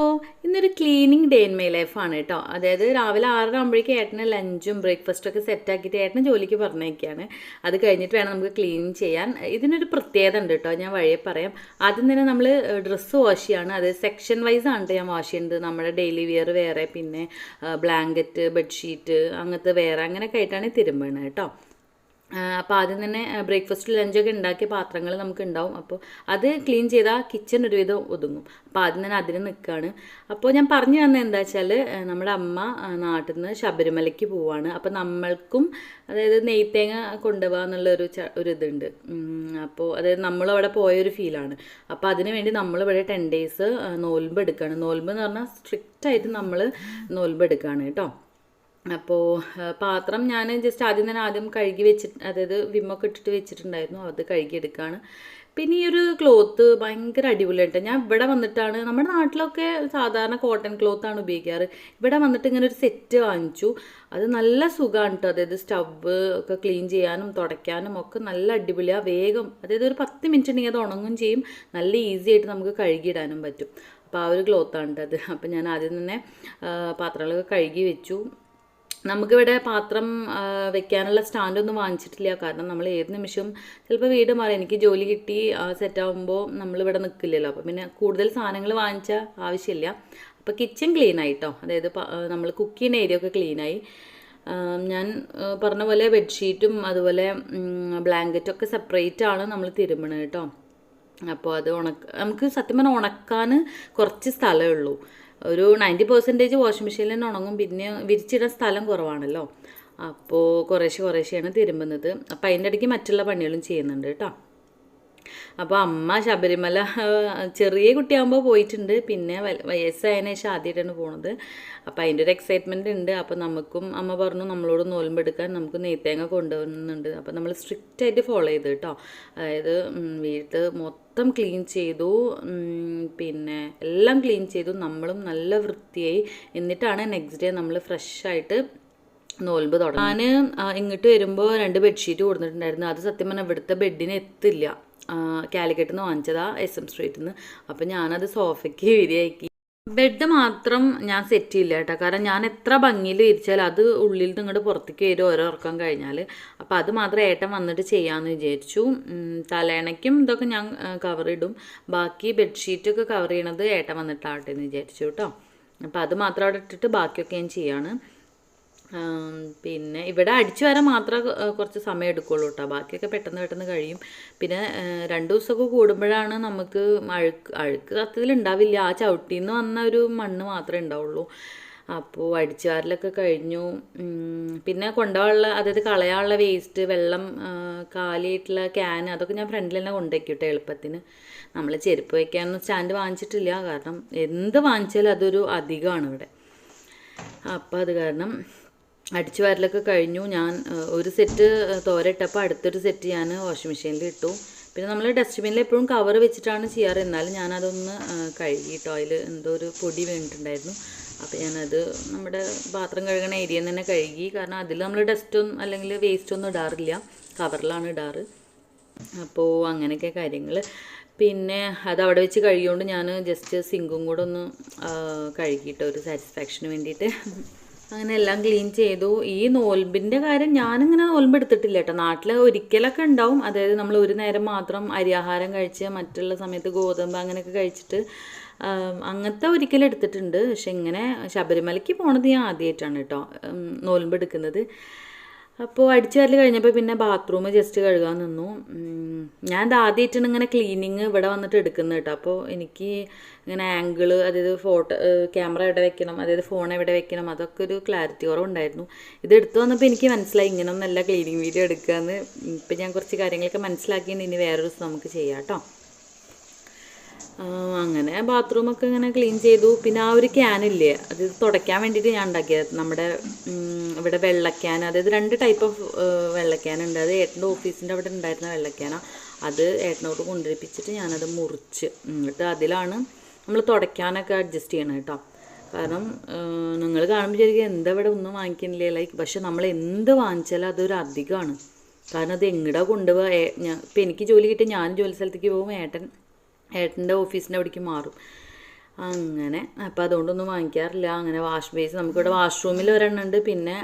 അപ്പോൾ ഇന്നൊരു cleaning day in my ലൈഫാണ് കേട്ടോ അതായത് രാവിലെ ആറര ആകുമ്പോഴേക്കും ഏട്ടന് ലഞ്ചും ബ്രേക്ക്ഫാസ്റ്റൊക്കെ സെറ്റാക്കിയിട്ട് ഏട്ടന് ജോലിക്ക് പറഞ്ഞേക്കാണ് അത് കഴിഞ്ഞിട്ട് വേണം നമുക്ക് ക്ലീൻ ചെയ്യാൻ. ഇതിനൊരു പ്രത്യേകത ഉണ്ട് കേട്ടോ ഞാൻ വഴിയെ പറയാം. ആദ്യം തന്നെ നമ്മൾ ഡ്രസ്സ് വാഷ് ചെയ്യാണ്. അത് സെക്ഷൻ വൈസ് ആണ് ഞാൻ വാഷ് ചെയ്യുന്നത്. നമ്മുടെ ഡെയിലി വിയർ വേറെ പിന്നെ ബ്ലാങ്കറ്റ് ബെഡ്ഷീറ്റ് അങ്ങനത്തെ വേറെ അങ്ങനെയൊക്കെ ആയിട്ടാണ് തിരുമ്പണത് കേട്ടോ അപ്പോൾ ആദ്യം തന്നെ ബ്രേക്ക്ഫാസ്റ്റ് ലഞ്ചൊക്കെ ഉണ്ടാക്കിയ പാത്രങ്ങൾ നമുക്ക് ഉണ്ടാവും അപ്പോൾ അത് ക്ലീൻ ചെയ്താൽ കിച്ചൺ ഒരുവിധം ഒതുങ്ങും. അപ്പോൾ ആദ്യം തന്നെ അതിന് നിൽക്കുകയാണ് അപ്പോൾ ഞാൻ പറഞ്ഞു തന്നെ എന്താ വെച്ചാൽ നമ്മുടെ അമ്മ നാട്ടിൽ നിന്ന് ശബരിമലയ്ക്ക് പോവാണ്. അപ്പോൾ നമ്മൾക്കും അതായത് നെയ്ത്തേങ്ങ കൊണ്ടുപോകുക എന്നുള്ളൊരു ഒരു ഇതുണ്ട് അപ്പോൾ അതായത് നമ്മളവിടെ പോയൊരു ഫീലാണ്. അപ്പോൾ അതിന് വേണ്ടി നമ്മളിവിടെ ടെൻ ഡേയ്സ് നോൽമ്പ് എടുക്കുകയാണ് നോൽമ്പ് എന്ന് പറഞ്ഞാൽ സ്ട്രിക്റ്റായിട്ട് നമ്മൾ നോൽമ്പ് എടുക്കുകയാണ് കേട്ടോ. അപ്പോൾ പാത്രം ഞാൻ ജസ്റ്റ് ആദ്യം തന്നെ ആദ്യം കഴുകി വെച്ചിട്ട് അതായത് വിമ്മൊക്കെ ഇട്ടിട്ട് വെച്ചിട്ടുണ്ടായിരുന്നു. അത് കഴുകിയെടുക്കുകയാണ് പിന്നെ ഈ ഒരു ക്ലോത്ത് ഭയങ്കര അടിപൊളിയായിട്ട് ഞാൻ ഇവിടെ വന്നിട്ടാണ് നമ്മുടെ നാട്ടിലൊക്കെ സാധാരണ കോട്ടൺ ക്ലോത്ത് ആണ് ഉപയോഗിക്കാറ്. ഇവിടെ വന്നിട്ട് ഇങ്ങനെ ഒരു സെറ്റ് വാങ്ങിച്ചു. അത് നല്ല സുഖമാണ് കേട്ടോ അതായത് സ്റ്റവ് ഒക്കെ ക്ലീൻ ചെയ്യാനും തുടയ്ക്കാനും ഒക്കെ നല്ല അടിപൊളിയാണ് വേഗം അതായത് ഒരു പത്ത് മിനിറ്റ് ഉണ്ടെങ്കിൽ അത് ഉണങ്ങും ചെയ്യും. നല്ല ഈസി ആയിട്ട് നമുക്ക് കഴുകിയിടാനും പറ്റും. അപ്പോൾ ആ ഒരു ക്ലോത്താണ് കേട്ടോ അത്. അപ്പോൾ ഞാൻ ആദ്യം തന്നെ പാത്രങ്ങളൊക്കെ കഴുകി വെച്ചു. നമുക്കിവിടെ പാത്രം വെക്കാനുള്ള സ്റ്റാൻഡൊന്നും വാങ്ങിച്ചിട്ടില്ല. കാരണം നമ്മൾ ഏത് നിമിഷവും ചിലപ്പോൾ വീട് മാറി എനിക്ക് ജോലി കിട്ടി സെറ്റ് നമ്മൾ നമ്മളിവിടെ നിൽക്കില്ലല്ലോ അപ്പോൾ പിന്നെ കൂടുതൽ സാധനങ്ങൾ വാങ്ങിച്ച ആവശ്യമില്ല. അപ്പോൾ കിച്ചൺ ക്ലീൻ ആയിട്ടോ. അതായത് നമ്മൾ കുക്ക് ചെയ്യുന്ന ഏരിയ ഒക്കെ ക്ലീനായി ഞാൻ പറഞ്ഞ പോലെ ബെഡ്ഷീറ്റും അതുപോലെ ബ്ലാങ്കറ്റൊക്കെ സെപ്പറേറ്റ് ആണ് നമ്മൾ തിരുമണത് കേട്ടോ അപ്പോൾ അത് ഉണക്ക നമുക്ക് സത്യം പറഞ്ഞാൽ ഉണക്കാൻ കുറച്ച് സ്ഥലമേ ഉള്ളൂ. ഒരു നയന്റി പെർസെന്റേജ് വാഷിംഗ് മെഷീനിൽ തന്നെ ഉണങ്ങും. പിന്നെ വിരിച്ചിടാൻ സ്ഥലം കുറവാണല്ലോ. അപ്പോൾ കുറേശ്ശെ കുറേശ്ശെയാണ് തിരുമ്പുന്നത്. അപ്പോൾ അതിന്റെ ഇടയ്ക്ക് മറ്റുള്ള പണികളും ചെയ്യുന്നുണ്ട് കേട്ടോ. അപ്പോൾ അമ്മ ശബരിമല ചെറിയ കുട്ടിയാകുമ്പോൾ പോയിട്ടുണ്ട്. പിന്നെ വയസ്സായതിനു ശേഷം ആദ്യമായിട്ടാണ് പോണത്. അപ്പോൾ അതിന്റെ ഒരു എക്സൈറ്റ്മെന്റ് ഉണ്ട്. അപ്പോൾ നമുക്കും അമ്മ പറഞ്ഞു നമ്മളോട് നോൽമ്പെടുക്കാൻ നമുക്ക് നെയ്ത്തേങ്ങ കൊണ്ടുവരുന്നുണ്ട്. അപ്പോൾ നമ്മൾ സ്ട്രിക്റ്റ് ആയിട്ട് ഫോളോ ചെയ്ത് കേട്ടോ. അതായത് വീട്ട് മൊത്തം ക്ലീൻ ചെയ്തു. പിന്നെ എല്ലാം ക്ലീൻ ചെയ്തു. നമ്മളും നല്ല വൃത്തിയായി. എന്നിട്ടാണ് നെക്സ്റ്റ് ഡേ നമ്മൾ ഫ്രഷ് ആയിട്ട് നോൽമ്പ് തുടങ്ങി. ഇങ്ങോട്ട് വരുമ്പോൾ രണ്ട് ബെഡ്ഷീറ്റ് കൊടുത്തിട്ടുണ്ടായിരുന്നു. അത് സത്യം പറഞ്ഞാൽ ഇവിടുത്തെ ബെഡിന് എത്തില്ല. കാലിക്കറ്റ് നിന്ന് വാങ്ങിച്ചതാ എസ് എം സ്ട്രീറ്റിൽ നിന്ന് അപ്പം ഞാനത് സോഫയ്ക്ക് വിരിയാക്കി. ബെഡ് മാത്രം ഞാൻ സെറ്റ് ചെയ്യില്ല കേട്ടോ. കാരണം ഞാൻ എത്ര ഭംഗിയിൽ ഇരിച്ചാൽ അത് ഉള്ളിൽ നിന്ന് ഇങ്ങോട്ട് പുറത്തേക്ക് വരും ഓരോ ഉറക്കം കഴിഞ്ഞാൽ അപ്പോൾ അത് മാത്രം ഏട്ടൻ വന്നിട്ട് ചെയ്യാമെന്ന് വിചാരിച്ചു. തലേണയ്ക്കും ഇതൊക്കെ ഞാൻ കവർ ഇടും. ബാക്കി ബെഡ്ഷീറ്റൊക്കെ കവർ ചെയ്യണത് ഏട്ടൻ വന്നിട്ടാവട്ടെ എന്ന് വിചാരിച്ചു കേട്ടോ. അപ്പോൾ അത് മാത്രം അവിടെ ഇട്ടിട്ട് ബാക്കിയൊക്കെ ഞാൻ ചെയ്യാണ്. പിന്നെ ഇവിടെ അടിച്ചു വരാൻ മാത്രമേ കുറച്ച് സമയം എടുക്കുള്ളൂ കേട്ടോ ബാക്കിയൊക്കെ പെട്ടെന്ന് പെട്ടെന്ന് കഴിയും. പിന്നെ രണ്ട് ദിവസമൊക്കെ കൂടുമ്പോഴാണ് നമുക്ക് അഴുക്ക് അഴുക്ക് സത്യത്തിൽ ഉണ്ടാവില്ല. ആ ചവിട്ടിയിൽ നിന്ന് വന്ന ഒരു മണ്ണ് മാത്രമേ ഉണ്ടാവുള്ളൂ. അപ്പോൾ അടിച്ചു വാരലൊക്കെ കഴിഞ്ഞു. പിന്നെ കൊണ്ടുപോകാനുള്ള അതായത് കളയാനുള്ള വേസ്റ്റ് വെള്ളം കാലിയായിട്ടുള്ള ക്യാൻ അതൊക്കെ ഞാൻ ഫ്രണ്ടിൽ തന്നെ കൊണ്ടുവയ്ക്കട്ടെ എളുപ്പത്തിന്. നമ്മൾ ചെരുപ്പ് വയ്ക്കാനൊന്നും സ്റ്റാൻഡ് വാങ്ങിച്ചിട്ടില്ല. കാരണം എന്ത് വാങ്ങിച്ചാലും അതൊരു അധികമാണ് ഇവിടെ. അപ്പോൾ അത് കാരണം അടിച്ചു വാരലൊക്കെ കഴിഞ്ഞു. ഞാൻ ഒരു സെറ്റ് തോരയിട്ടപ്പോൾ അടുത്തൊരു സെറ്റ് ഞാൻ വാഷിംഗ് മെഷീനിൽ ഇട്ടു. പിന്നെ നമ്മൾ ഡസ്റ്റ്ബിനിൽ എപ്പോഴും കവർ വെച്ചിട്ടാണ് ചെയ്യാറ്. എന്നാലും ഞാനതൊന്ന് കഴുകിട്ടോ അതിൽ എന്തോ ഒരു പൊടി വീണിട്ടുണ്ടായിരുന്നു. അപ്പോൾ ഞാനത് നമ്മുടെ പാത്രം കഴുകണ ഏരിയയിൽ തന്നെ കഴുകി. കാരണം അതിൽ നമ്മൾ ഡസ്റ്റൊന്നും അല്ലെങ്കിൽ വേസ്റ്റ് ഒന്നും ഇടാറില്ല. കവറിലാണ് ഇടാറ്. അപ്പോൾ അങ്ങനെയൊക്കെ കാര്യങ്ങൾ പിന്നെ അത് അവിടെ വെച്ച് കഴിയുകൊണ്ട് ഞാൻ ജസ്റ്റ് സിങ്കും കൂടെ ഒന്ന് കഴുകിയിട്ട് ഒരു സാറ്റിസ്ഫാക്ഷന് വേണ്ടിയിട്ട്. അങ്ങനെ എല്ലാം ക്ലീൻ ചെയ്തു. ഈ നോൽമ്പിന്റെ കാര്യം ഞാനിങ്ങനെ നോൽമ്പ് എടുത്തിട്ടില്ല കേട്ടോ. നാട്ടിൽ ഒരിക്കലൊക്കെ ഉണ്ടാവും. അതായത് നമ്മൾ ഒരു നേരം മാത്രം അരിയാഹാരം കഴിച്ച് മറ്റുള്ള സമയത്ത് ഗോതമ്പ് അങ്ങനെയൊക്കെ കഴിച്ചിട്ട് അങ്ങനത്തെ ഒരിക്കലും എടുത്തിട്ടുണ്ട്. പക്ഷെ ഇങ്ങനെ ശബരിമലയ്ക്ക് പോണത് ഞാൻ ആദ്യമായിട്ടാണ് കേട്ടോ. നോൽമ്പ് എടുക്കുന്നത്. അപ്പോൾ അടിച്ചു വരൽ കഴിഞ്ഞപ്പോൾ പിന്നെ ബാത്റൂം ജസ്റ്റ് കഴുകാൻ നിന്നു. ഞാൻ ഇത് ആദ്യമായിട്ടാണ് ഇങ്ങനെ ക്ലീനിങ് ഇവിടെ വന്നിട്ട് എടുക്കുന്നത് കേട്ടോ. അപ്പോൾ എനിക്ക് ഇങ്ങനെ ആംഗിൾ അതായത് ഫോട്ടോ ക്യാമറ എവിടെ വെക്കണം അതായത് ഫോൺ എവിടെ വെക്കണം അതൊക്കെ ഒരു ക്ലാരിറ്റി കുറവുണ്ടായിരുന്നു. ഇത് എടുത്തു വന്നപ്പോൾ എനിക്ക് മനസ്സിലായി ഇങ്ങനെ ഒന്നല്ല ക്ലീനിങ് വീഡിയോ എടുക്കുകയെന്ന് ഇപ്പം ഞാൻ കുറച്ച് കാര്യങ്ങളൊക്കെ മനസ്സിലാക്കിയിട്ട് ഇനി വേറൊരു ദിവസം നമുക്ക് ചെയ്യാം കേട്ടോ. അങ്ങനെ ബാത്റൂമൊക്കെ ഇങ്ങനെ ക്ലീൻ ചെയ്തു. പിന്നെ ആ ഒരു ക്യാനില്ലേ അത് തുടയ്ക്കാൻ വേണ്ടിയിട്ട് ഞാൻ ഉണ്ടാക്കിയത് നമ്മുടെ ഇവിടെ വെള്ളക്യാൻ. അതായത് രണ്ട് ടൈപ്പ് ഓഫ് വെള്ളക്യാൻ ഉണ്ട്. അത് ഏട്ടന്റെ ഓഫീസിന്റെ അവിടെ ഉണ്ടായിരുന്ന വെള്ളക്യാനാണ് അത് ഏട്ടനോട് കൊണ്ടുവരിപ്പിച്ചിട്ട് ഞാനത് മുറിച്ച് എന്നിട്ട് അതിലാണ് നമ്മൾ തുടയ്ക്കാനൊക്കെ അഡ്ജസ്റ്റ് ചെയ്യണം കേട്ടോ. കാരണം നിങ്ങൾ കാണുമ്പോൾ ശരിക്കും എന്താ ഇവിടെ ഒന്നും വാങ്ങിക്കുന്നില്ലേ? ലൈക്ക് പക്ഷെ നമ്മൾ എന്ത് വാങ്ങിച്ചാലും അതൊരു അധികമാണ്. കാരണം അത് എങ്ങടാ കൊണ്ടുപോകാൻ ഇപ്പം എനിക്ക് ജോലി കിട്ടി ഞാൻ ജോലി സ്ഥലത്തേക്ക് പോകും. ഏട്ടൻ ഏട്ടന്റെ ഓഫീസിന്റെ അവിടേക്ക് മാറും. അങ്ങനെ. അപ്പോൾ അതുകൊണ്ടൊന്നും വാങ്ങിക്കാറില്ല. അങ്ങനെ വാഷ് ബേസ് നമുക്കിവിടെ വാഷ്റൂമിൽ ഒരെണ്ണം ഉണ്ട് പിന്നെ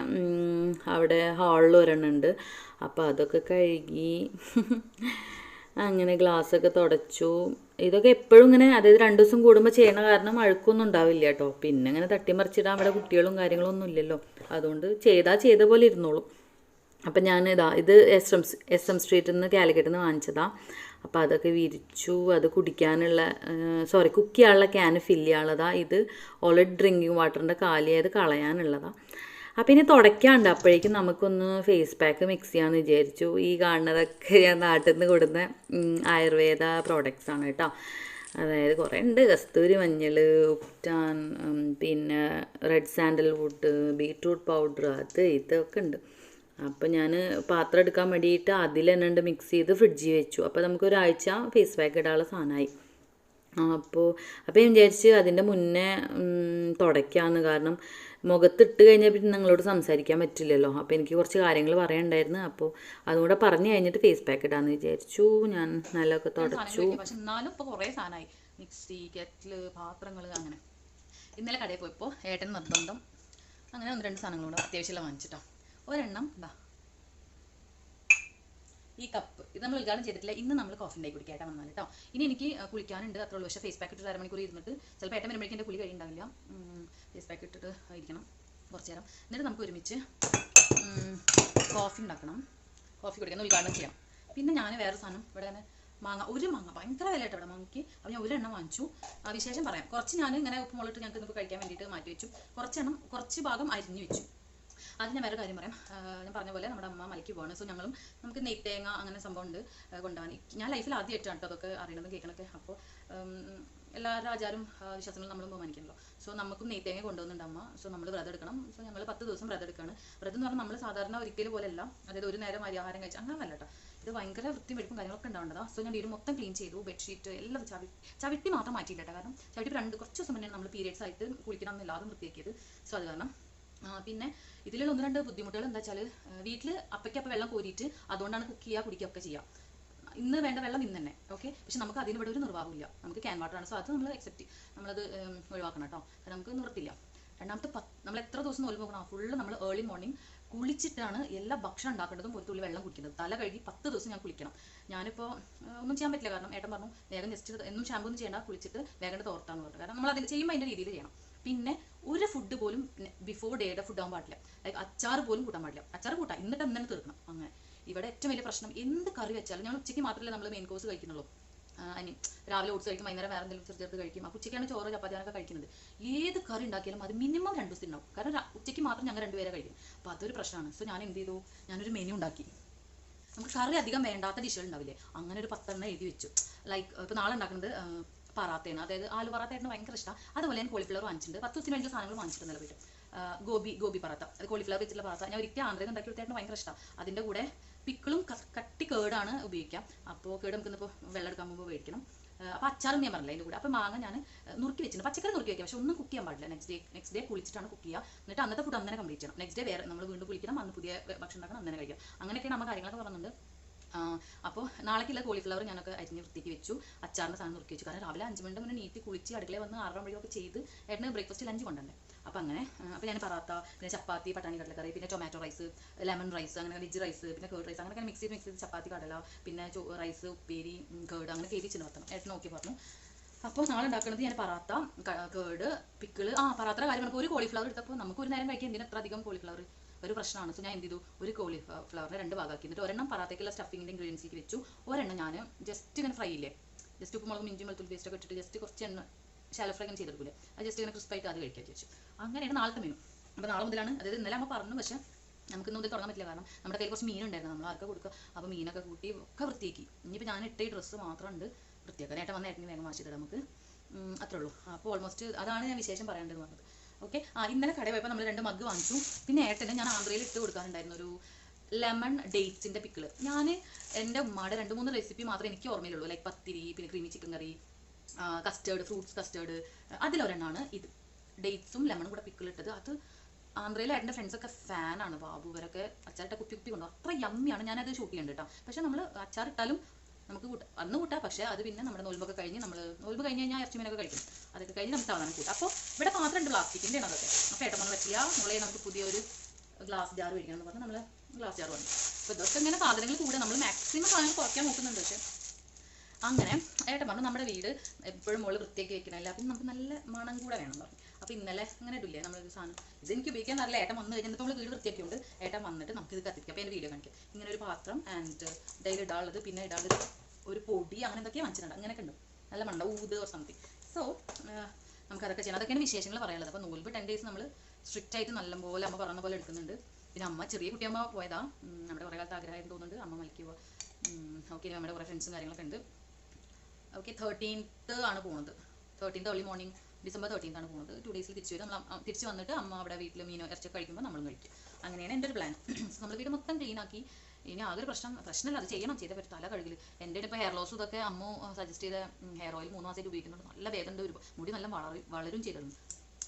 അവിടെ ഹാളിൽ ഒരെണ്ണം ഉണ്ട് അപ്പോൾ അതൊക്കെ കഴുകി അങ്ങനെ ഗ്ലാസ്സൊക്കെ തുടച്ചു. ഇതൊക്കെ എപ്പോഴും ഇങ്ങനെ അതായത് രണ്ട് ദിവസം കൂടുമ്പോൾ ചെയ്യണ കാരണം അഴുക്കൊന്നും ഉണ്ടാവില്ല കേട്ടോ. പിന്നെ അങ്ങനെ തട്ടിമറിച്ചിടാൻ അവിടെ കുട്ടികളും കാര്യങ്ങളും ഒന്നും ഇല്ലല്ലോ. അതുകൊണ്ട് ചെയ്താൽ ചെയ്ത പോലെ ഇരുന്നോളും. അപ്പം ഞാൻ ഇതാ ഇത് എസ് എം എസ് എം സ്ട്രീറ്റിൽ നിന്ന് കാലിക്കറ്റിൽ നിന്ന് വാങ്ങിച്ചതാ. അപ്പോൾ അതൊക്കെ വിരിച്ചു അത് കുടിക്കാനുള്ള സോറി കുക്ക് ചെയ്യാനുള്ള ക്യാന് ഫില്ല് ചെയ്യാനുള്ളതാ. ഇത് ഓൾറെഡി ഡ്രിങ്കിങ് വാട്ടറിന്റെ കാലിയായത് കളയാനുള്ളതാ. അപ്പം ഇനി തുടയ്ക്കാണ്ട് അപ്പോഴേക്കും നമുക്കൊന്ന് ഫേസ് പാക്ക് മിക്സ് ചെയ്യാമെന്ന് വിചാരിച്ചു. ഈ കാണുന്നതൊക്കെ ഞാൻ നാട്ടിൽ നിന്ന് കൊടുക്കുന്ന ആയുർവേദ പ്രോഡക്റ്റ്സ് ആണ് കേട്ടോ. അതായത് കുറേ ഉണ്ട്. കസ്തൂരി മഞ്ഞൾ ഉപ്റ്റാൻ പിന്നെ റെഡ് സാൻഡൽ വുഡ് പൗഡർ അത് ഇതൊക്കെ ഉണ്ട്. അപ്പോൾ ഞാൻ പാത്രം എടുക്കാൻ വേണ്ടിയിട്ട് അതിൽ തന്നെ ഉണ്ട് മിക്സ് ചെയ്ത് ഫ്രിഡ്ജിൽ വെച്ചു. അപ്പോൾ നമുക്ക് ഒരാഴ്ച ഫേസ് പാക്ക് ഇടാനുള്ള സാധനമായി. അപ്പോൾ അപ്പോൾ ഞാൻ വിചാരിച്ച് അതിന്റെ മുന്നേ തുടയ്ക്കാമെന്ന് കാരണം മുഖത്തിട്ട് കഴിഞ്ഞാൽ പിന്നെ നിങ്ങളോട് സംസാരിക്കാൻ പറ്റില്ലല്ലോ. അപ്പോൾ എനിക്ക് കുറച്ച് കാര്യങ്ങൾ പറയാനുണ്ടായിരുന്നു. അപ്പോൾ അതുകൂടെ പറഞ്ഞു കഴിഞ്ഞിട്ട് ഫേസ് പാക്ക് ഇടാമെന്ന് വിചാരിച്ചു. ഞാൻ നല്ലതൊക്കെ തുടച്ചു. പക്ഷെ എന്നാലും ഇപ്പോൾ കുറേ സാധനമായി. മിക്സി കെറ്റിൽ പാത്രങ്ങൾ അങ്ങനെ. ഇന്നലെ കടയിൽ പോയപ്പോൾ ഏട്ടൻ നിർബന്ധം. അങ്ങനെ ഒന്ന് രണ്ട് സാധനങ്ങൾ കൂടെ അത്യാവശ്യമുള്ള വാങ്ങിച്ചിട്ടോ. ഒരെണ്ണം ഇതാ ഈ കപ്പ് ഇത് നമ്മൾ ഉദ്ഘാടനം ചെയ്തിട്ടില്ല. ഇന്ന് നമ്മൾ കോഫി ഉണ്ടായി കുടിക്കായിട്ട് വന്നാൽ കേട്ടോ. ഇനി എനിക്ക് കുളിക്കാനുണ്ട്. അത്രേ ഉള്ളൂ. പക്ഷേ ഫേസ് പാക്ക് ഇട്ടിട്ട് അരമണിക്കൂർ ഇരുന്നിട്ട് ചിലപ്പോൾ ഏട്ടൻ വരുമ്പോഴേക്കും എന്റെ കുളി കഴിയുണ്ടാവില്ല ഫേസ് പാക്ക് ഇട്ടിട്ട് ഇരിക്കണം കുറച്ച് നേരം. എന്നിട്ട് നമുക്ക് ഒരുമിച്ച് കോഫി ഉണ്ടാക്കണം. കോഫി കുടിക്കണം ഉദ്ഘാടനം ചെയ്യാം. പിന്നെ ഞാൻ വേറെ സാധനം ഇവിടെ തന്നെ മാങ്ങ ഒരു മാങ്ങ. ഭയങ്കര വില കേട്ടോ ഇവിടെ മാങ്ങയ്ക്ക്. അപ്പോൾ ഞാൻ ഒരെണ്ണം വാങ്ങിച്ചു. വിശേഷം പറയാം. കുറച്ച് ഞാൻ ഇങ്ങനെ ഉപ്പ് മുളിട്ട് ഞങ്ങൾക്ക് ഇന്നിപ്പോൾ കഴിക്കാൻ വേണ്ടിയിട്ട് മാറ്റി വെച്ചു. കുറച്ചെണ്ണം കുറച്ച് ഭാഗം അരിഞ്ഞു വെച്ചു. അത് ഞാൻ വേറെ കാര്യം പറയാം. ഞാൻ പറഞ്ഞ പോലെ നമ്മുടെ അമ്മ മലയ്ക്ക് പോവാണ്. സോ ഞങ്ങളും നമുക്ക് നെയ്ത്തേങ്ങ അങ്ങനെ സംഭവം ഉണ്ട് കൊണ്ടുപോകാൻ. ഞാൻ ലൈഫിൽ ആദ്യമായിട്ടാണ് കേട്ടോ അതൊക്കെ അറിയണതും കേൾക്കണൊക്കെ അപ്പോൾ എല്ലാവരുടെ ആചാരം വിശ്വാസങ്ങളും നമ്മളും ബഹുമാനിക്കണല്ലോ. സോ നമുക്കും നെയ്ത്തേങ്ങ തേങ്ങ കൊണ്ടുവന്നുണ്ട് അമ്മ. സോ നമ്മൾ വ്രതം എടുക്കണം. സോ ഞങ്ങൾ പത്ത് ദിവസം വ്രതം എടുക്കുകയാണ് വ്രതം എന്ന് പറഞ്ഞാൽ നമ്മൾ സാധാരണ ഒരിക്കലും പോലെയല്ല. അതായത് ഒരു നേരം അരി ആഹാരം കഴിച്ച് അങ്ങനെ അല്ല കേട്ടോ ഇത് ഭയങ്കര വൃത്തി വെടുപ്പും കാര്യങ്ങളൊക്കെ ഉണ്ടാവേണ്ടതാ. സോ ഞാൻ വീട് മൊത്തം ക്ലീൻ ചെയ്തു ബെഡ്ഷീറ്റ് എല്ലാം ചവി ചവിട്ടി മാത്രം മാറ്റിയില്ല കാരണം ചവിട്ടി രണ്ട് കുറച്ച് ദിവസം മുന്നേ നമ്മൾ പീരിയഡ്സ് ആയിട്ട് കുളിക്കണം എന്നില്ല അതും വൃത്തിയാക്കിയത്. സോ അത് കാരണം പിന്നെ ഇതിലുള്ള ഒന്ന് രണ്ട് ബുദ്ധിമുട്ടുകൾ എന്താ വെച്ചാൽ വീട്ടിൽ അപ്പയ്ക്കപ്പം വെള്ളം കോരിയിട്ട് അതുകൊണ്ടാണ് കുക്ക് ചെയ്യുക കുടിക്കുക ഒക്കെ ചെയ്യുക ഇന്ന് വേണ്ട വെള്ളം ഇന്ന് തന്നെ ഓക്കെ പക്ഷെ നമുക്ക് അതിന് ഇവിടെ ഒരു നിർവാഹമില്ല നമുക്ക് ക്യാൻ വാട്ടർ ആണ്. സോ അത് നമ്മൾ അക്സെപ്റ്റ് നമ്മളത് ഒഴിവാക്കണം കേട്ടോ കാരണം നമുക്ക് നിർത്തില്ല. രണ്ടാമത്തെ നമ്മൾ എത്ര ദിവസം നോൽ പോകണം ഫുള്ള് നമ്മൾ ഏർലി മോർണിംഗ് കുളിച്ചിട്ടാണ് എല്ലാ ഭക്ഷണം ഉണ്ടാക്കേണ്ടതും ഒരു തുള്ളി വെള്ളം കുടിക്കുന്നത്. തല കഴുകി പത്ത് ദിവസം ഞാൻ കുളിക്കണം. ഞാനിപ്പോൾ ഒന്നും ചെയ്യാൻ പറ്റില്ല. കാരണം ഏട്ടൻ പറഞ്ഞു വേഗം ജസ്റ്റ് എന്നും ഷാമ്പൂ ഒന്നും ചെയ്യേണ്ട കുളിച്ചിട്ട് വേഗം തോർത്താന്ന് പറഞ്ഞു. കാരണം നമ്മൾ അതിൽ ചെയ്യുമ്പോൾ അതിന്റെ രീതിയിൽ ചെയ്യണം. പിന്നെ ഒരു ഫുഡ് പോലും ബിഫോർ ഡേയുടെ ഫുഡ് ആകാൻ പാടില്ല. ലൈക്ക് അച്ചാർ പോലും കൂട്ടാൻ പാടില്ല. അച്ചാർ കൂട്ടാം. എന്നിട്ട് അന്ന് തീർക്കണം. അങ്ങനെ. ഇവിടെ ഏറ്റവും വലിയ പ്രശ്നം എന്ത് കറി വെച്ചാലും ഞങ്ങൾ ഉച്ചയ്ക്ക് മാത്രമല്ല നമ്മൾ മെയിൻ കോഴ്സ് കഴിക്കുന്നുള്ളൂ. അനി രാവിലെ ഓട്സ് കഴിക്കും വൈകുന്നേരം വേറെ എന്തെങ്കിലും ചെറുത് കഴിക്കും. അപ്പോൾ ഉച്ചയ്ക്കാണ് ചോറ് ചപ്പാത്തി അങ്ങനെയൊക്കെ കഴിക്കുന്നത്. ഏത് കറി ഉണ്ടാക്കിയാലും അത് മിനിമം രണ്ട് ദിവസം ഉണ്ടാവും. കാരണം ഉച്ചയ്ക്ക് മാത്രം ഞങ്ങൾ രണ്ടുപേരെ കഴിക്കും. അപ്പോൾ അതൊരു പ്രശ്നമാണ്. സോ ഞാൻ എന്ത് ചെയ്തു? ഞാനൊരു മെനു ഉണ്ടാക്കി. നമുക്ക് കറി അധികം വേണ്ടാത്ത ഡിഷുകൾ ഉണ്ടാവില്ലേ? അങ്ങനെ ഒരു പത്തെണ്ണം എഴുതി വെച്ചു. ലൈക്ക് ഇപ്പോൾ നാളെ ഉണ്ടാക്കുന്നത് ആ, പറാത്തയാണ് അതായത് ആലു പറാത്തയായിട്ട് ഭയങ്കര ഇഷ്ടമാണ് അതുപോലെ ഞാൻ കോളിഫ്ലവർ വാങ്ങിച്ചിട്ടുണ്ട്. പത്ത് ദിവസത്തിന് വേണ്ടി സാധനങ്ങൾ വാങ്ങിച്ചിട്ടുണ്ട് വീട്ടിൽ ഗോബി ഗോബി പറാത്ത. അത് കോളിഫ്ലവർ വെച്ചിട്ടുള്ള പറാത്ത. ഞാൻ ഒരിക്കലും ആന്ധ്രയിൽ ഉണ്ടാക്കി കൊടുത്തായിട്ട് ഭയങ്കര ഇഷ്ടമാണ് അതിന്റെ കൂടെ പിക്കിളും കട്ടി കേടാണ് ഉപയോഗിക്കാം അപ്പോൾ കേട് നമുക്ക് ഇന്നിപ്പോൾ വെള്ളം എടുക്കാൻ മുമ്പ് മേടിക്കണം. അപ്പോൾ അച്ചാറും ഞാൻ പറഞ്ഞില്ല അതിന്റെ കൂടെ. അപ്പോൾ മാങ്ങ ഞാൻ നുറുക്കി വെച്ചിട്ടുണ്ട്. പച്ചക്കറി നുറുക്കി വെക്കാം. പക്ഷെ ഒന്നും കുക്ക് ചെയ്യാൻ പാടില്ല. നെക്സ്റ്റ് ഡേ നെക്സ്റ്റ് ഡേ കുളിച്ചിട്ടാണ് കുക്ക് ചെയ്യുക. എന്നിട്ട് അന്നത്തെ ഫുഡ് അന്നേ കംപ്ലീറ്റ് ചെയ്യണം. നെക്സ്റ്റ് ഡേ വേറെ നമ്മൾ വീണ്ടും കുളിക്കണം. അന്ന് പുതിയ ഭക്ഷണം ഉണ്ടാക്കണം. അന്നേ കഴിക്കാം. അങ്ങനെയൊക്കെയാണ് നമ്മൾ കാര്യങ്ങളൊക്കെ പറയുന്നുണ്ട് അപ്പോൾ നാളേക്കുള്ള കോളിഫ്ലവർ ഞാനൊക്കെ അരിഞ്ഞ് വൃത്തിക്ക് വെച്ചു. അച്ചാറിന്റെ സാധനം നുറുക്കി വെച്ചു. കാരണം രാവിലെ അഞ്ച് മണിന്റെ മുന്നേ നീട്ടി കുളിച്ച് അടുക്കളയിൽ വന്ന് ആറര മണിയൊക്കെ ചെയ്ത് ഏട്ടന് ബ്രേക്ക്ഫാസ്റ്റ് ലഞ്ച് കൊണ്ടുവന്നേ. അപ്പോൾ അങ്ങനെ അപ്പോൾ ഞാൻ പറാത്ത പിന്നെ ചപ്പാത്തി പട്ടാണി കടലക്കറി പിന്നെ ടൊമാറ്റോ റൈസ് ലെമൺ റൈസ് അങ്ങനെ വെജ് റൈസ് പിന്നെ കേർഡ് റൈസ് അങ്ങനെ മിക്സ് ചെയ്ത് മിക്സ് ചെയ്ത് ചപ്പാത്തി കടല പിന്നെ റൈസ് ഉപ്പേരി കേർഡ് അങ്ങനെ കേരി വെച്ചിട്ട് വെക്കണം ഏട്ടൻ നോക്കി പറഞ്ഞു. അപ്പോൾ നാളെ ഉണ്ടാക്കുന്നത് ഞാൻ പറാത്ത കേട് പിക്കിൾ ആ പറാത്തയുടെ കാര്യം ഒരു കോളിഫ്ലവർ എടുത്തപ്പോൾ നമുക്ക് ഒരു നേരം കഴിക്കാൻ എന്തിനാ അത്ര അധികം കോളിഫ്ലവർ ഒരു പ്രശ്നമാണ്. സോ ഞാൻ എന്ത് ചെയ്തു? ഒരു കോളിഫ്ലവറിനെ രണ്ട് ഭാഗമാക്കി. എന്നിട്ട് ഒരെണ്ണം പറാത്തേക്കുള്ള സ്റ്റഫിങ്ങിന്റെ ഇൻഗ്രീഡിയൻസിലേക്ക് വെച്ചു. ഒരെണ്ണം ഞാൻ ജസ്റ്റ് ഇങ്ങനെ ഫ്രൈ ഇല്ലേ? ജസ്റ്റ് ഉപ്പ് മുളകും ഇഞ്ചി വെളുത്തുള്ളി പേസ്റ്റ് ഒക്കെ ഇട്ടിട്ട് ജസ്റ്റ് കുറച്ച് എണ്ണ ശാല ഫ്രൈ ഇങ്ങനെ ചെയ്തെടുക്കില്ലേ അത് ജസ്റ്റ് ഇങ്ങനെ ക്രിസ്പായിട്ട് അത് കഴിക്കാൻ വെച്ചു അങ്ങനെയാണ് നാളത്തെ മെനു അപ്പോൾ നാളെ മുതലാണ് അതായത് ഇന്നലെ അമ്മ പറഞ്ഞു പക്ഷേ നമുക്ക് ഇന്ന് തുടങ്ങാൻ പറ്റില്ല. കാരണം നമ്മുടെ കയ്യിൽ കുറച്ച് മീനുണ്ടായിരുന്നു നമ്മൾ ആർക്കാ കൊടുക്കുക? അപ്പോൾ മീനൊക്കെ കൂട്ടി ഒക്കെ വൃത്തിയാക്കി. ഇനിയിപ്പോൾ ഞാൻ ഇട്ട ഈ ഡ്രസ്സ് മാത്രമുണ്ട് വൃത്തിയാക്കാൻ ഏട്ടൻ വന്ന വേഗം തരാം നമുക്ക്. അത്രേ ഉള്ളൂ. അപ്പോൾ ഓൾമോസ്റ്റ് അതാണ് ഞാൻ വിശേഷം പറയേണ്ടത് പറഞ്ഞത്. ഓക്കെ ആ ഇന്നലെ കടയിൽ പോയപ്പോൾ നമ്മൾ രണ്ട് മഗ് വാങ്ങിച്ചു. പിന്നെ ഏട്ടന് ഞാൻ ആന്ധ്രയിൽ ഇട്ട് കൊടുക്കാറുണ്ടായിരുന്നു ഒരു ലെമൺ ഡേറ്റ്സിന്റെ പിക്കിൾ ഞാൻ എന്റെ ഉമ്മയുടെ രണ്ട് മൂന്ന് റെസിപ്പി മാത്രമേ എനിക്ക് ഓർമ്മയിലുള്ളൂ. ലൈക്ക് പത്തിരി പിന്നെ creamy chicken curry custard fruits custard അതിലൊരെണ്ണമാണ് ഇത്. ഡേറ്റ്സും ലെമണും കൂടെ പിക്കിൾ ഇട്ടത്. അത് ആന്ധ്രയിലെ എന്റെ ഫ്രണ്ട്സൊക്കെ ഫാനാണ് ബാബു ഇവരൊക്കെ അച്ചാറിട്ട കുപ്പി കുപ്പി കൊണ്ടു. അത്ര യമ്മിയാണ് ഞാനത് ഷൂട്ട് ചെയ്യേണ്ടത് കേട്ടോ പക്ഷേ നമ്മൾ അച്ചാറിട്ടാലും നമുക്ക് കൂട്ടാം അന്ന് കൂട്ടാം പക്ഷേ അത് പിന്നെ നമ്മുടെ നോൽബൊക്കെ കഴിഞ്ഞ് നമ്മൾ നോൽബ് കഴിഞ്ഞ് കഴിഞ്ഞാൽ ഇറച്ചി മീനൊക്കെ കഴിക്കും. അതൊക്കെ കഴിഞ്ഞ് നമുക്ക് സാധാരണ കൂട്ടാം. അപ്പോൾ ഇവിടെ പാത്രം ഉണ്ട് പ്ലാസ്റ്റിക്കിന്റെ ആണ് അതൊക്കെ. അപ്പോൾ ഏട്ടം നമ്മൾ പറ്റില്ല മുളയെ നമുക്ക് പുതിയൊരു ഗ്ലാസ് ജാർ മേടിക്കണം എന്ന് പറഞ്ഞാൽ നമ്മൾ ഗ്ലാസ് ജാർ വേണം അപ്പോൾ ഇതൊക്കെ ഇങ്ങനെ സാധനങ്ങൾ കൂടെ നമ്മൾ മാക്സിമം സാധനങ്ങൾ കുറയ്ക്കാൻ നോക്കുന്നുണ്ട് പക്ഷേ. അങ്ങനെ ഏട്ടൻ പറഞ്ഞു നമ്മുടെ വീട് എപ്പോഴും മുകളിൽ വൃത്തിയാക്കി വെക്കണമല്ല അപ്പം നമുക്ക് നല്ല മണം കൂടെ വേണം പറഞ്ഞു. അപ്പോൾ ഇന്നലെ ഇങ്ങനെ ഇടില്ലേ നമ്മളൊരു സാധനം? ഇത് എനിക്ക് ഉപയോഗിക്കാൻ നല്ല ഏട്ടൻ വന്നു കഴിഞ്ഞിട്ട് നമ്മൾ വീട് വൃത്തിയാക്കിയുണ്ട് ഏട്ടൻ വന്നിട്ട് നമുക്ക് ഇത് കത്തിക്കാം. അപ്പോൾ എന്റെ വീഡിയോ കാണിക്കാം. ഇങ്ങനെ ഒരു പാത്രം ആൻഡ് ഡെയിലി ഇടാനുള്ളത് പിന്നെ ഇടാനുള്ളത് ഒരു പൊടി അങ്ങനെ എന്തൊക്കെയാ വാങ്ങിച്ചിട്ടുണ്ട്. അങ്ങനെയൊക്കെ ഉണ്ട്. നല്ല മണ്ട ഊത് ഓർ സംതിങ് സോ നമുക്ക് അതൊക്കെ ചെയ്യണം അതൊക്കെയാണ് വിശേഷങ്ങൾ പറയാനുള്ളത്. അപ്പോൾ നോൽബ് ടെൻ ഡേയ്സ് നമ്മൾ സ്ട്രിക്റ്റ് ആയിട്ട് നല്ലപോലെ അമ്മ പറഞ്ഞ പോലെ എടുക്കുന്നുണ്ട്. പിന്നെ അമ്മ ചെറിയ കുട്ടിയമ്മ പോയതാ. നമ്മുടെ കുറേ കാലത്ത് ആഗ്രഹമായിരുന്നു തോന്നുന്നുണ്ട്. അമ്മ മലിക്കുക ഓക്കെ നമ്മുടെ കുറേ ഫ്രണ്ട്സും കാര്യങ്ങളൊക്കെ ഉണ്ട്. ഓക്കെ തേർട്ടീൻത്ത് ആണ് പോകുന്നത് തേർട്ടീൻത്ത് ഏർലി മോർണിംഗ് ഡിസംബർ തേർട്ടീൻത്താണ് പോകുന്നത് ടു ഡേയ്സിൽ തിരിച്ചു വരും. നമ്മൾ തിരിച്ച് വന്നിട്ട് അമ്മ അവിടെ വീട്ടിൽ മീനോ ഇറച്ചി കഴിക്കുമ്പോൾ നമ്മളും കഴിക്കും. അങ്ങനെയാണ് എന്റെ ഒരു പ്ലാൻ നമ്മൾ വീട് മൊത്തം ക്ലീൻ ആക്കി. ഇനി ആകെ ഒരു പ്രശ്നം പ്രശ്നമല്ല അത് ചെയ്യണം. ചെയ്ത പറ്റും. തല കഴുകിൽ എന്റെ ഇപ്പോൾ ഹെയർ ലോസ് ഇതൊക്കെ അമ്മ സജസ്റ്റ് ചെയ്ത ഹെയർ ഓയിൽ മൂന്ന് മാസമായിട്ട് ഉപയോഗിക്കുന്നുണ്ട്. നല്ല വേഗം ഒരു മുടി നല്ല വളരും വളരും ചെയ്തിരുന്നു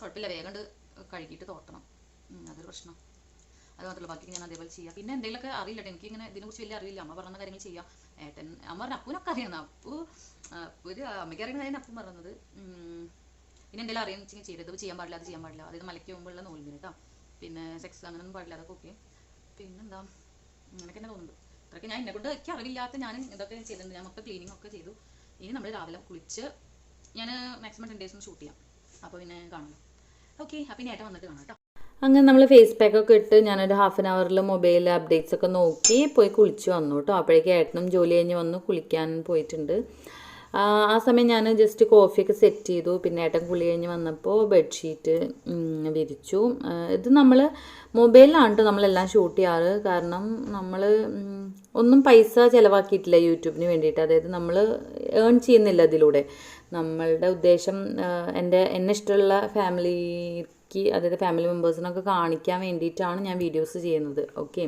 കുഴപ്പമില്ല. വേഗം കഴുകിയിട്ട് തോട്ടണം. അതൊരു പ്രശ്നം. അത് മാത്രമല്ല ബാക്കി ഞാൻ അതേപോലെ ചെയ്യാം. പിന്നെ എന്തെങ്കിലുമൊക്കെ അറിയില്ല എനിക്ക് ഇങ്ങനെ ഇതിനെക്കുറിച്ച് വലിയ അറിയില്ല അമ്മ പറഞ്ഞ കാര്യങ്ങൾ ചെയ്യാം. ഏട്ടൻ അമ്മ പറഞ്ഞ അപ്പൂനൊക്കെ അറിയാം. അപ്പു ഒരു അമ്മയ്ക്ക് അറിയുന്ന കാര്യം അപ്പം പറഞ്ഞത്. പിന്നെ എന്തെങ്കിലും അറിയിച്ചെങ്കിൽ ചെയ്തത് ചെയ്യാൻ പാടില്ല അത് ചെയ്യാൻ പാടില്ല. അതായത് മലയ്ക്ക് മുമ്പുള്ള നോൽമിന് കേട്ടോ പിന്നെ സെക്സ് അങ്ങനെയൊന്നും പാടില്ല അതൊക്കെ ഓക്കെ പിന്നെന്താ? അങ്ങനെയൊക്കെ തന്നെ തോന്നുന്നുണ്ട് അതൊക്കെ ഞാൻ എന്നെ കൊണ്ട് എനിക്ക് അറിവില്ലാത്ത ഞാൻ ഇതൊക്കെ ചെയ്തിട്ടുണ്ട്. ഞാൻ മൊത്തം ക്ലീനിങ് ഒക്കെ ചെയ്തു. ഇനി നമ്മൾ രാവിലെ കുളിച്ച് ഞാൻ മാക്സിമം ടെൻ ഡേയ്സ് ഷൂട്ട് ചെയ്യാം. അപ്പോൾ പിന്നെ കാണാം. ഓക്കെ അപ്പം ഇനി ഏട്ടൻ വന്നിട്ട് കാണാം അങ്ങനെ നമ്മൾ ഫേസ് പാക്കൊക്കെ ഇട്ട് ഞാനൊരു ഹാഫ് ആൻ അവറിൽ മൊബൈൽ അപ്ഡേറ്റ്സ് ഒക്കെ നോക്കി പോയി കുളിച്ച് വന്നു കേട്ടോ അപ്പോഴേക്കും ഏട്ടനും ജോലി കഴിഞ്ഞ് വന്ന് കുളിക്കാൻ പോയിട്ടുണ്ട്. ആ സമയം ഞാൻ ജസ്റ്റ് കോഫിയൊക്കെ സെറ്റ് ചെയ്തു. പിന്നെ ഏട്ടൻ കുളി കഴിഞ്ഞ് വന്നപ്പോൾ ബെഡ്ഷീറ്റ് വിരിച്ചു. ഇത് നമ്മൾ മൊബൈലിലാണ് കേട്ടോ നമ്മളെല്ലാം ഷൂട്ട് ചെയ്യാറ്. കാരണം നമ്മൾ ഒന്നും പൈസ ചിലവാക്കിയിട്ടില്ല യൂട്യൂബിന് വേണ്ടിയിട്ട്. അതായത് നമ്മൾ ഏൺ ചെയ്യുന്നില്ല അതിലൂടെ. നമ്മളുടെ ഉദ്ദേശം എന്റെ എന്നെ ഇഷ്ടമുള്ള ഫാമിലിക്ക് അതായത് ഫാമിലി മെമ്പേഴ്സിനൊക്കെ കാണിക്കാൻ വേണ്ടിയിട്ടാണ് ഞാൻ വീഡിയോസ് ചെയ്യുന്നത്. ഓക്കെ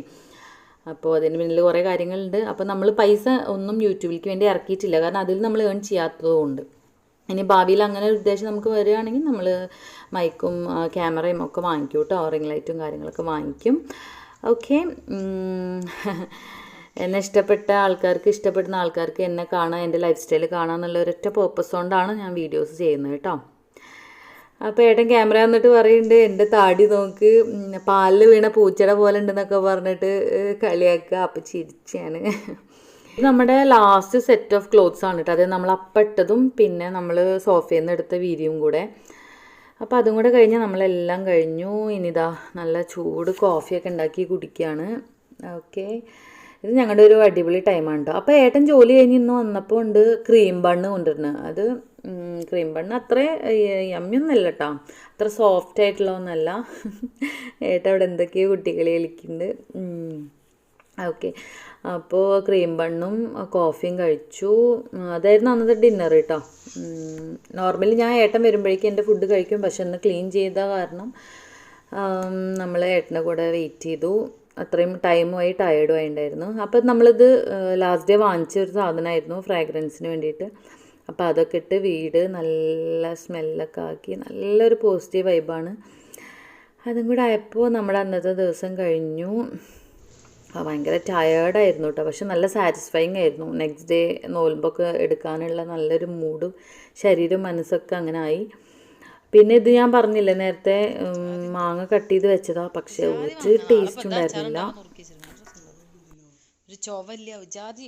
അപ്പോൾ അതിന് പിന്നിൽ കുറേ കാര്യങ്ങളുണ്ട്. അപ്പോൾ നമ്മൾ പൈസ ഒന്നും യൂട്യൂബിലേക്ക് വേണ്ടി ഇറക്കിയിട്ടില്ല. കാരണം അതിൽ നമ്മൾ ഏൺ ചെയ്യാത്തതുകൊണ്ട്. ഇനി ഭാവിയിൽ അങ്ങനെ ഒരു ഉദ്ദേശം നമുക്ക് വരികയാണെങ്കിൽ നമ്മൾ മൈക്കും ക്യാമറയും ഒക്കെ വാങ്ങിക്കും കേട്ടോ റിംഗ് ലൈറ്റും കാര്യങ്ങളൊക്കെ വാങ്ങിക്കും. ഓക്കെ. എന്നെ ഇഷ്ടപ്പെട്ട ആൾക്കാർക്ക് ഇഷ്ടപ്പെടുന്ന ആൾക്കാർക്ക് എന്നെ കാണാൻ എന്റെ ലൈഫ് സ്റ്റൈൽ കാണാൻ എന്നുള്ള ഒരൊറ്റ പേർപ്പസ് കൊണ്ടാണ് ഞാൻ വീഡിയോസ് ചെയ്യുന്നത് കേട്ടോ അപ്പോൾ ഏട്ടൻ ക്യാമറ വന്നിട്ട് പറയുന്നുണ്ട് എന്റെ താടി നോക്ക് പാലിൽ വീണ പൂച്ചയുടെ പോലെ ഉണ്ടെന്നൊക്കെ പറഞ്ഞിട്ട് കളിയാക്കുക. അപ്പം ചിരിച്ചാണ്. ഇത് നമ്മുടെ ലാസ്റ്റ് സെറ്റ് ഓഫ് ക്ലോത്ത്സ് ആണ് കേട്ടോ അതായത് നമ്മൾ അപ്പട്ടതും പിന്നെ നമ്മൾ സോഫയിൽ നിന്ന് എടുത്ത വീതിയും കൂടെ. അപ്പോൾ അതും കൂടെ കഴിഞ്ഞ് നമ്മളെല്ലാം കഴിഞ്ഞു. ഇനിതാ നല്ല ചൂട് കോഫിയൊക്കെ ഉണ്ടാക്കി കുടിക്കുകയാണ് ഓക്കെ. ഇത് ഞങ്ങളുടെ ഒരു അടിപൊളി ടൈമാണ് കേട്ടോ അപ്പോൾ ഏട്ടൻ ജോലി കഴിഞ്ഞ് ഇന്ന് വന്നപ്പോൾ ഉണ്ട് ക്രീം ബണ്ണ് കൊണ്ടുവരുന്നത്. അത് ക്രീം ബണ്ണ് അത്ര യമ്മിയൊന്നല്ല കേട്ടോ അത്ര സോഫ്റ്റ് ആയിട്ടുള്ള ഒന്നല്ല. ഏട്ടാ അവിടെ എന്തൊക്കെയോ കുട്ടികളെ കളിക്കുന്നുണ്ട്. ഓക്കെ അപ്പോൾ ക്രീം ബണ്ണും കോഫിയും കഴിച്ചു. അതായിരുന്നു അന്നത്തെ ഡിന്നർ കേട്ടോ നോർമലി ഞാൻ ഏട്ടൻ വരുമ്പോഴേക്കും എന്റെ ഫുഡ് കഴിക്കും. പക്ഷെ ഒന്ന് ക്ലീൻ ചെയ്ത കാരണം നമ്മൾ ഏട്ടന്റെ കൂടെ വെയിറ്റ് ചെയ്തു. അത്രയും ടൈമുമായി ടയേർഡും ആയിട്ടുണ്ടായിരുന്നു അപ്പോൾ നമ്മളിത് ലാസ്റ്റ് ഡേ വാങ്ങിച്ച ഒരു സാധനമായിരുന്നു ഫ്രാഗ്രൻസിന് വേണ്ടിയിട്ട്. അപ്പോൾ അതൊക്കെ ഇട്ട് വീട് നല്ല സ്മെല്ലൊക്കെ ആക്കി നല്ലൊരു പോസിറ്റീവ് വൈബാണ് അതും കൂടെ ആയപ്പോൾ നമ്മുടെ അന്നത്തെ ദിവസം കഴിഞ്ഞു. ഭയങ്കര ടയേർഡായിരുന്നു കേട്ടോ പക്ഷെ നല്ല സാറ്റിസ്ഫൈങ് ആയിരുന്നു. നെക്സ്റ്റ് ഡേ നോൽമ്പൊക്കെ എടുക്കാനുള്ള നല്ലൊരു മൂഡും ശരീരവും മനസ്സൊക്കെ അങ്ങനെ ആയി. പിന്നെ ഇത് ഞാൻ പറഞ്ഞില്ലേ നേരത്തെ മാങ്ങ കട്ട് ചെയ്ത് വെച്ചതാ. പക്ഷെ ഒരു ടേസ്റ്റ് ഉണ്ടായിരുന്നില്ല. ഒരു ചൊവല്ല ജാതി